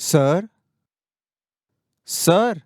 Sir? Sir?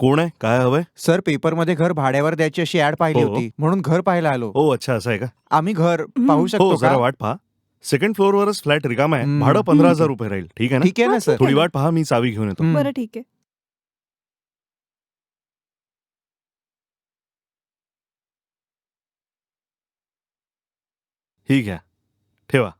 कोण आहे? काय हवंय? सर पेपरमध्ये घर भाड्यावर द्यायची अशी ऍड पाहिली हो. होती. म्हणून घर पाहायला आलो. ओ अच्छा असं आहे का? आम्ही घर पाहू हो शकतो जरा का वाट पहा. सेकंड फ्लोअरवरच फ्लॅट रिकाम आहे. हम्म. भाडं पंधरा हजार रुपये राहील. ठीक आहे ना? ठीक आहे ना हा, सर. थोडी. वाट पहा मी चावी घेऊन येतो. हम्म. बरं ठीक आहे. ठीक आहे ठेवा.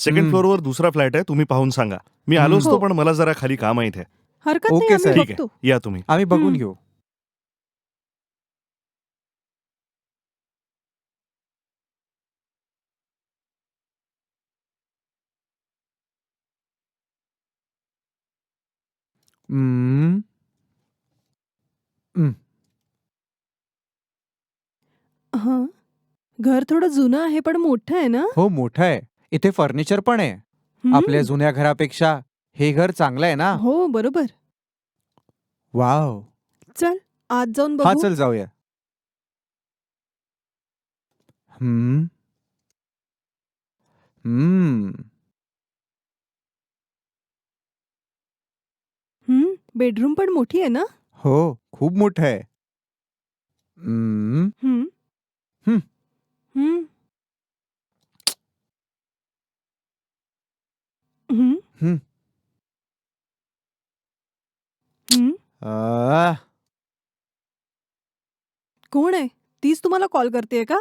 सेकंड हम्म. फ्लोअरवर दुसरा फ्लॅट आहे तुम्ही पाहून सांगा मी आलो हम्म. असतो हो. पण मला जरा खाली काम आहे इथे हरकत ओके, नाही सर. आम्ही ठीक आहे या तुम्ही आम्ही बघून हम्म. घेऊ हम्म. हा घर थोडं जुनं आहे पण मोठं आहे ना हो मोठं आहे इथे फर्निचर पण आहे. हम्म. आपल्या जुन्या घरापेक्षा हे घर चांगलं आहे ना? हो बरोबर. वाव. चल आज जाऊन हा बघू. चल जाऊया. हम्म. हम्म. हम्म बेडरूम पण मोठी आहे ना? हो खूप मोठं आहे. हम्म. हम्म. हम्म. हम्म. हम्म. हम्म. हम्म. आ, कोण आहे? तीच तुम्हाला कॉल करते का?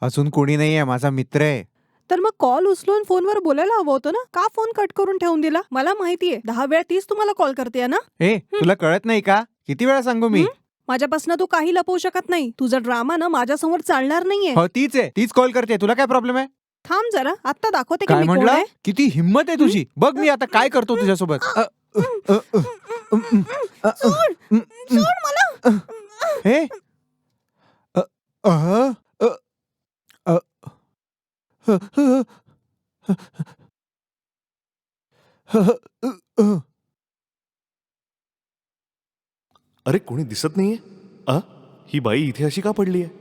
अजून कोणी नाही आहे माझा मित्र आहे. तर मग कॉल उचलून फोनवर बोलायला हवं होतं ना? का फोन कट करून ठेवून दिला? मला माहितीये दहा वेळा तीच तुम्हाला कॉल करते ना? ए तुला कळत नाही का? किती वेळा सांगू मी? माझ्यापासून तू काही लपवू शकत नाही. तुझा ड्रामा ना माझ्यासमोर चालणार नाहीये. हो तीच आहे. तीच कॉल करते तुला काय प्रॉब्लेम आहे? थांब जरा आता दाखवते की काय मी कोण आहे किती हिंमत आहे तुझी बघ मी आता काय करतो तुझ्यासोबत अ, अ, अ, अ, अ, अ, अ, सोड अ, सोड मला हे अ, अह, अ, अ, ह, ह, ह, ह, ह. अरे कोणी दिसत नाहीये अ ही बाई इथे अशी का पडली आहे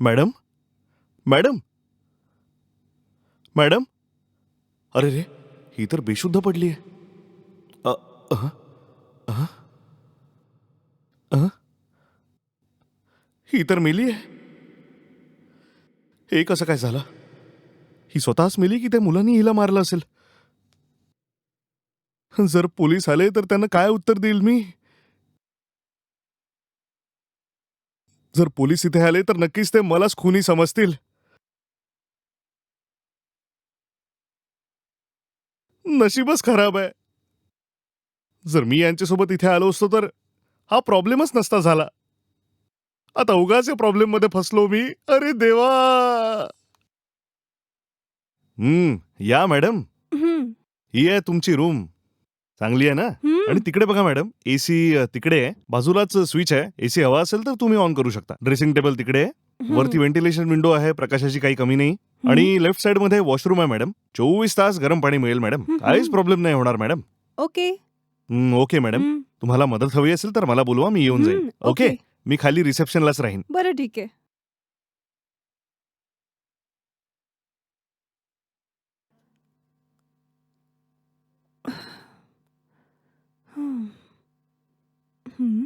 मॅडम? मॅडम? मॅडम? अरे रे ही तर बेशुद्ध पडली आहे ही तर मेली आहे हे कसं काय झालं? ही स्वतःच मेली की त्या मुलांनी हिला मारलं असेल? जर पोलीस आले तर त्यांना काय उत्तर देईल मी? जर पोलीस इथे आले तर नक्कीच ते मलाच खुनी समजतील. नशीबच खराब आहे. जर मी यांच्यासोबत इथे आलो असतो तर हा प्रॉब्लेमच नसता झाला. आता उगाच या प्रॉब्लेममध्ये फसलो मी. अरे देवा! हम्म या मॅडम. ही आहे तुमची रूम. चांगली आहे ना? हम्म. आणि तिकडे बघा मॅडम एसी तिकडे आहे. बाजूलाच स्विच आहे. एसी हवा असेल तर तुम्ही ऑन करू शकता. ड्रेसिंग टेबल तिकडे आहे. हम्म. वरती व्हेंटिलेशन विंडो आहे. प्रकाशाची काही कमी नाही. आणि लेफ्ट साइडमध्ये वॉशरूम आहे मॅडम. चोवीस तास गरम पाणी मिळेल मॅडम. हम्म. काहीच प्रॉब्लेम नाही होणार madam. Okay. Hmm, okay madam. हम्म, तुम्हाला मदत हवी असेल तर मला बोलवा मी येऊन हम्म, ओके. मी खाली रिसेप्शनलाच राहीन. बरं ठीक आहे हम्म. हम्म.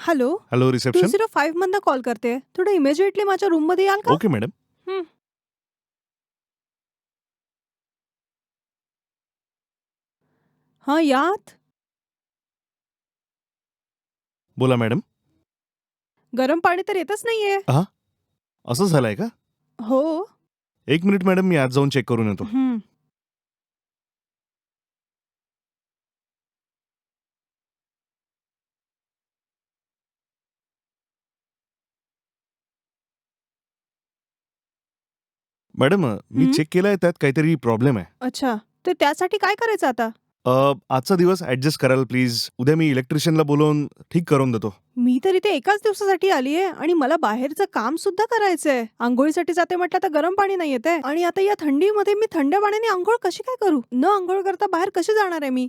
Hello hello to reception zero five मधनं कॉल करते. थोडं इमिजिएटली माझ्या रूममध्ये याल का? ओके मॅडम हा यात? बोला मॅडम गरम पाणी तर येतच नाहीये. असं झालंय का? हो. एक मिनिट मॅडम मी आज जाऊन चेक करून येतो. मॅडम मी हं? चेक केलंय त्यात काहीतरी प्रॉब्लेम आहे. अच्छा. ते त्यासाठी काय करायचं आता? अ, आजचा दिवस ऍडजस्ट कराल प्लीज. उद्या मी इलेक्ट्रिशियनला बोलवून ठीक करून देतो. मी तर इथे एकाच दिवसासाठी आलीये आणि मला बाहेरचं काम सुद्धा करायचंय आंघोळीसाठी जाते म्हटलं तर गरम पाणी नाही येते आणि आता या थंडीमध्ये मी थंड पाण्याने आंघोळ कशी काय करू? न आंघोळ करता बाहेर कशी जाणार आहे मी?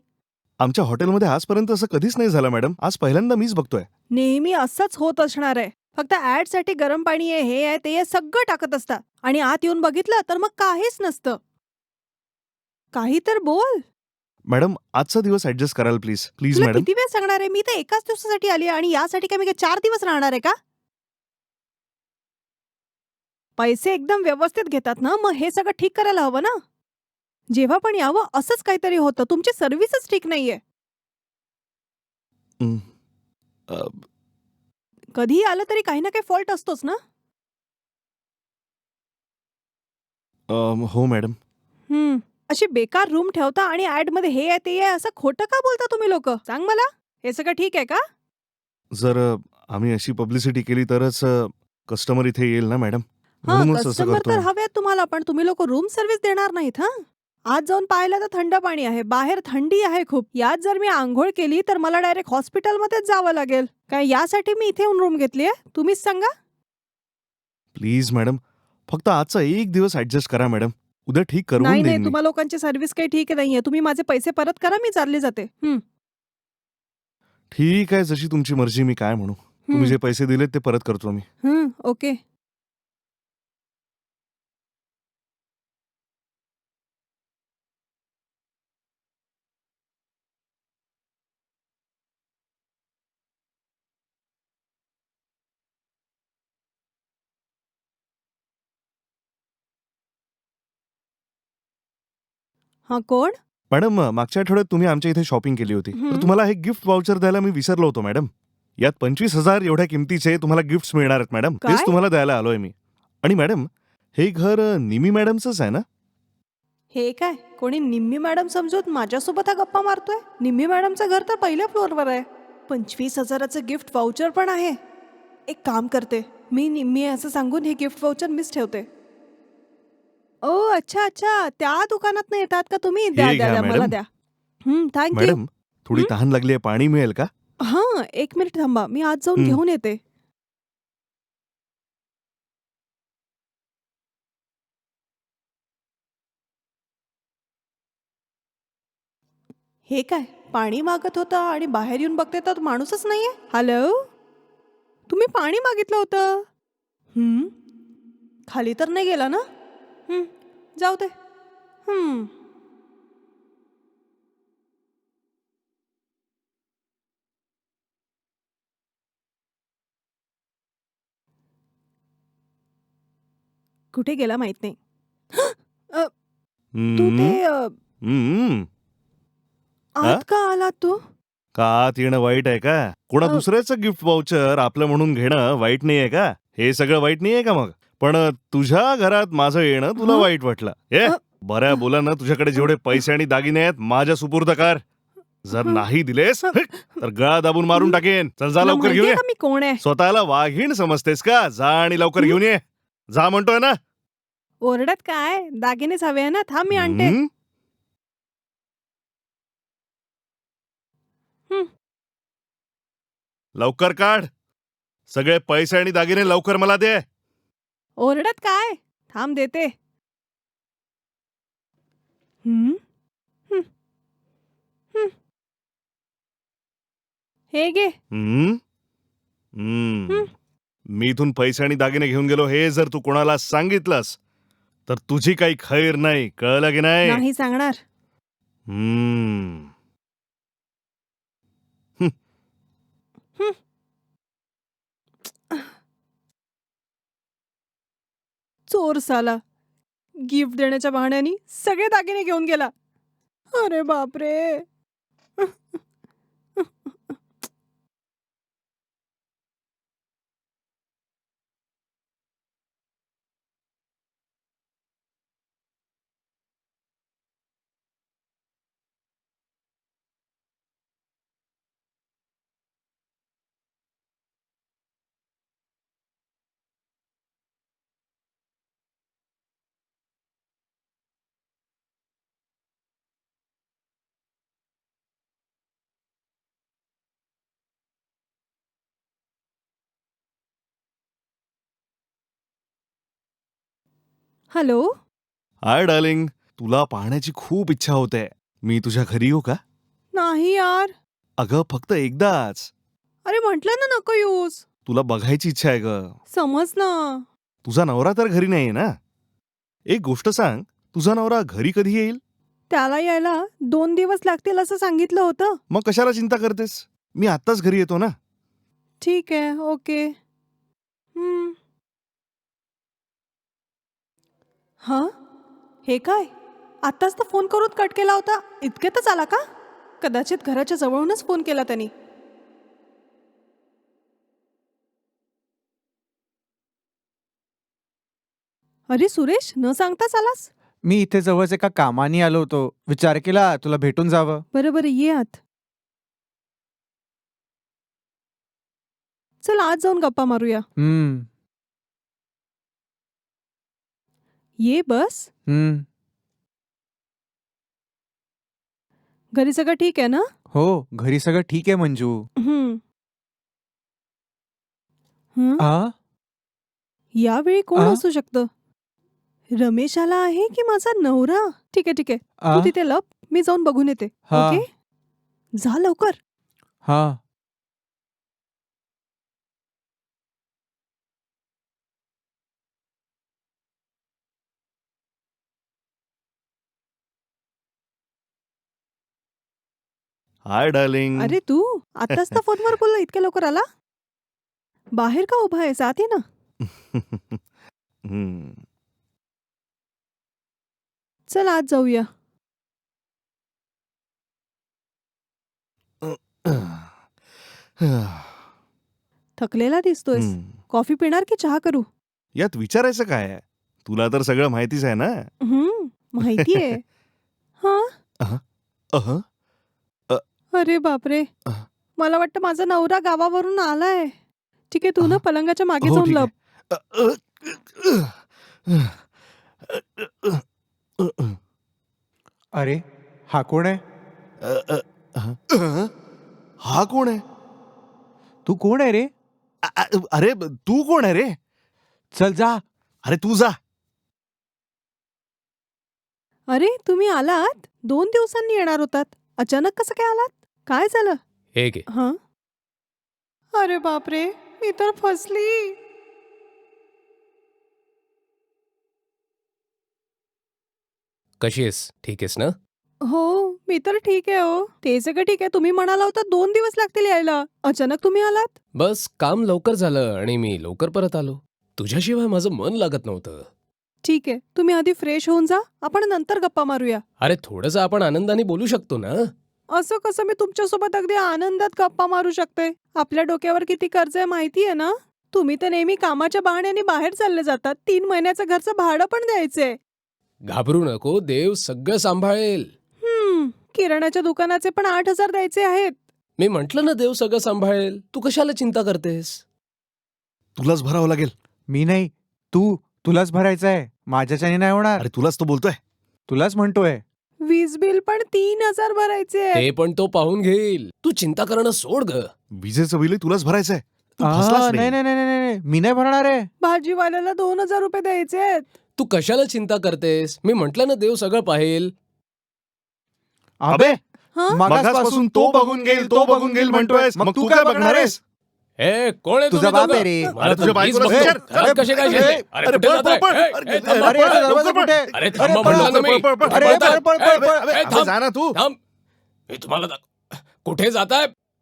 आमच्या हॉटेलमध्ये आजपर्यंत असं कधीच नाही झालं मॅडम. आज पहिल्यांदा मीच बघतोय. नेहमी असंच होत असणार आहे. फक्त ऍडसाठी गरम पाणी आहे हे आहे ते आहे सगळं टाकत असतात आणि आत येऊन बघितलं तर मग काहीच नसतं. काही तर बोल. मॅडम आजचा दिवस ऍडजस्ट कराल प्लीज. प्लीज तुला मॅडम. किती वेळ सांगणार आहे? मी तर एकाच दिवसासाठी आली आणि यासाठी काय मी काय चार दिवस राहणार आहे का? पैसे एकदम व्यवस्थित घेतात ना? मग हे सगळं ठीक करायला हवं ना? जेव्हा पण यावं असंच काहीतरी होतं. तुमची सर्व्हिसच ठीक नाहीये. अ, कधीही आलं तरी काही ना काही फॉल्ट असतोच ना? अम, हो मॅडम. हम्म. अशी बेकार रूम ठेवता आणि ऍडमध्ये हे आहे ते आहे असं खोटं का बोलता तुम्ही लोक? सांग मला. हे सगळं ठीक आहे का? जर अ, आम्ही अशी पब्लिसिटी केली तरच कस्टमर इथे येईल ना मॅडम? हा म्हणूनच असं कस्टमर करतो. तर हवेत तुम्हाला पण तुम्ही लोक रूम सर्व्हिस देणार नाहीत हा? आज जाऊन पाहिलं तर थंड पाणी आहे बाहेर थंडी आहे खूप. यात जर मी आंघोळ केली तर मला डायरेक्ट हॉस्पिटलमध्येच जावं लागेल. काय यासाठी मी इथे येऊन रूम घेतली आहे? तुम्हीच सांगा. Please madam. फक्त आजचा एक दिवस ऍडजस्ट करा मॅडम उद्या ठीक करून नाही देईन नाही मी. तुम्हा लोकांची सर्व्हिस काही ठीक नाहीये. तुम्ही माझे पैसे परत करा मी चालले जाते. ठीक आहे जशी तुमची मर्जी मी काय म्हणू. तुम्ही जे पैसे दिलेत ते परत करतो मी. ओके. हा कोण? मॅडम मागच्या आठवड्यात तुम्ही आमच्या इथे शॉपिंग केली होती. तर तुम्हाला हे गिफ्ट वाउचर द्यायला मी विसरलो होतो मॅडम. यात पंचवीस हजार एवढ्या किमतीचे तुम्हाला गिफ्ट मिळणार आहेत मॅडम. काय? तेच तुम्हाला द्यायला आलोय मी. आणि मॅडम हे घर अ, निमी मॅडमचंच आहे ना? हे काय? कोणी निम्मी मॅडम समजूत माझ्यासोबत हा गप्पा मारतोय? निम्मी मॅडमचं घर तर पहिल्या फ्लोअरवर आहे. पंचवीस हजाराचं गिफ्ट वाउचर पण आहे. एक काम करते. मी निम्मी आहे असं सांगून हे गिफ्ट वाउचर मिस ठेवते. ओ अच्छा अच्छा. त्या दुकानात येतात का तुम्ही? द्या हे द्या घ्या, द्या मला मॅडम. द्या. मॅडम थोडी हं? तहान लागली आहे पाणी मिळेल का? हा एक मिनिट थांबा. मी आज जाऊन हं. घेऊन येते. हे काय पाणी मागत होता आणि बाहेर येऊन बघते तर माणूसच नाहीये? हॅलो तुम्ही पाणी मागितलं होतं. हम्म खाली तर नाही गेला ना? जाऊ दे. हम्म कुठे गेला माहीत नाही. तू ते हम्म, अ, हम्म. आत का आला तू? का आत येणं वाईट आहे का? कोणा अ- दुसऱ्याचं गिफ्ट वाउचर आपलं म्हणून घेणं वाईट नाहीये का? हे सगळं वाईट नाहीये का मग? पण तुझ्या घरात माझं येणं तुला? वाईट वाटलं. ए बऱ्या बोला तुझ्याकडे जेवढे पैसे आणि दागिने आहेत माझ्या सुपूर्द कर जर. नाही दिलेस तर गळा दाबून मारून टाकेन. चल जा लवकर घेऊन ये. मी कोण आहे? स्वतःला वाघीण समजतेस का? जा आणि लवकर? घेऊन ये. जा म्हणतोय ना. ओरडत काय? दागिनेच हवे आहे ना. थांब मी आणते. हं? हं. लवकर काढ. सगळे पैसे आणि दागिने लवकर मला दे. ओरडत काय थांब देते हम्म? हं. हं. हे घे हं? हं. हं. मी इथून पैसे आणि दागिने घेऊन गेलो हे जर तू कोणाला सांगितलंस तर तुझी काही खैर नाही कळलं की नाही नाही सांगणार हं. चोर साला गिफ्ट देण्याच्या बहाण्याने सगळे दागिने घेऊन गेला. अरे बापरे. हॅलो? Hi darling. तुला पाहण्याची खूप इच्छा होते. मी तुझ्या घरी येऊ का? नाही यार. अगं फक्त एकदाच. अरे म्हटलं ना नको येऊस. तुला बघायची इच्छा आहे ग. समज ना. तुझा नवरा तर घरी नाहीये ना? एक गोष्ट सांग तुझा नवरा घरी कधी येईल? त्याला यायला दोन दिवस लागतील असं सांगितलं होतं. मग कशाला चिंता करतेस? मी आत्ताच घरी येतो ना? ठीक आहे ओके. हम्म. हा? हे काय? आत्ताच तर फोन करून कट केला होता. इतक्यातच आला का? कदाचित घराच्या जवळूनच फोन केला त्यांनी. अरे सुरेश न सांगताच आलास मी इथे जवळच एका कामाने आलो होतो. विचार केला तुला भेटून जावं. बरं बरं ये आत. चल आज जाऊन गप्पा मारूया. हम्म. ये बस? हम्म। घरी सगळं ठीक आहे ना? हो घरी सगळं ठीक आहे मंजू. हम्म. हं? आ? यावेळी कोण आ? असू शकतं? रमेश आला आहे की माझा नवरा? ठीक आहे ठीक आहे. आ? तू तिथे लप मी जाऊन बघून येते. हा. ओके? जा लवकर. हा. हाय डार्लिंग अरे तू आताच तर फोनवर बोलला इतक्या लवकर आला? बाहेर का उभा आहे? ये ना. हम्म. चल आज जाऊया. थकलेला दिसतोयस. हम्म. कॉफ़ी पिणार की चहा करू? यात विचारायचं काय आहे? तुला तर सगळं माहितीच आहे ना. हम्म माहितीये. हा? अह. अरे बापरे. अह. मला वाटतं माझा नवरा गावावरून आलाय. ठीक आहे तू ना. पलंगाच्या मागे हो, जाऊन ठीक आहे. लप अ- अ- अ- अ- अरे हा कोण आहे? अ- अ- अ- हा कोण आहे? तू कोण आहे रे? अ- अ- अरे तू कोण आहे रे? चल जा. अरे तू जा. अरे तुम्ही आलात? दोन दिवसांनी येणार होतात. अचानक कसं काय आलात? काय झालं? हे घे हा? अरे बापरे मी तर फसली. कशी आहेस? ठीक आहेस ना? हो मी तर ठीक आहे हो. ते सगळं ठीक आहे. तुम्ही म्हणाला होता दोन दिवस लागतील यायला. अचानक तुम्ही आलात? बस काम लवकर झालं आणि मी लवकर परत आलो. तुझ्याशिवाय माझं मन लागत नव्हतं. ठीक आहे. तुम्ही आधी फ्रेश होऊन जा. आपण नंतर गप्पा मारूया. अरे थोडंसं आपण आनंदाने बोलू शकतो ना? असं कसं मी तुमच्यासोबत अगदी आनंदात गप्पा मारू शकते? आपल्या डोक्यावर किती कर्ज आहे माहिती आहे ना? तुम्ही तर नेहमी कामाच्या बहाण्याने बाहेर चालले जातात. तीन महिन्याचं घरचं भाडं पण द्यायचंय. घाबरू नको देव सगळं सांभाळेल. हम्म किराणाच्या दुकानाचे पण आठ हजार द्यायचे आहेत. मी म्हंटल ना देव सगळं सांभाळेल. तू कशाला चिंता करतेस? तुलाच भरावं लागेल. मी नाही तू तुलाच भरायचं आहे माझ्याच्याने नाही होणार. अरे तुलाच तो बोलतोय. तुलाच म्हणतोय. वीज बिल पण तीन हजार भरायचे आहे ते पण तो पाहून घेईल. तू चिंता करणं सोड ग. विजेचं बिल तुलाच भरायचंय. तू नाही नाही नाही नाही नाही. मी नाही भरणार आहे. भाजीवाल्याला दोन हजार रुपये द्यायचे आहेत. तू कशाला चिंता करतेस? मी म्हंटल ना देव सगळं पाहेल. अबे! हा? मगासपासून तो बघून घेईल तो बघून घेईल म्हणतोयस. मग तू काय बघणार आहेस? ए कोण आहे तुझा तुम्ही बाप आहे दोघं? रे. मला अरे तुझ्या मीच बायकोला बघतो. विचार. घरात कसे काय? अरे अरे कुठे पळ, जाताय? पळ, पळ. ए, अरे, ए, अरे, अरे, पळ. दरवाजा कुठे? अरे अरे, थांबा पळ, ना पळ, मी पळ, पळ, अरे, अरे. पळ, थांब, जा ना तू थांब मी तुम्हाला दाख- कुठे जाताय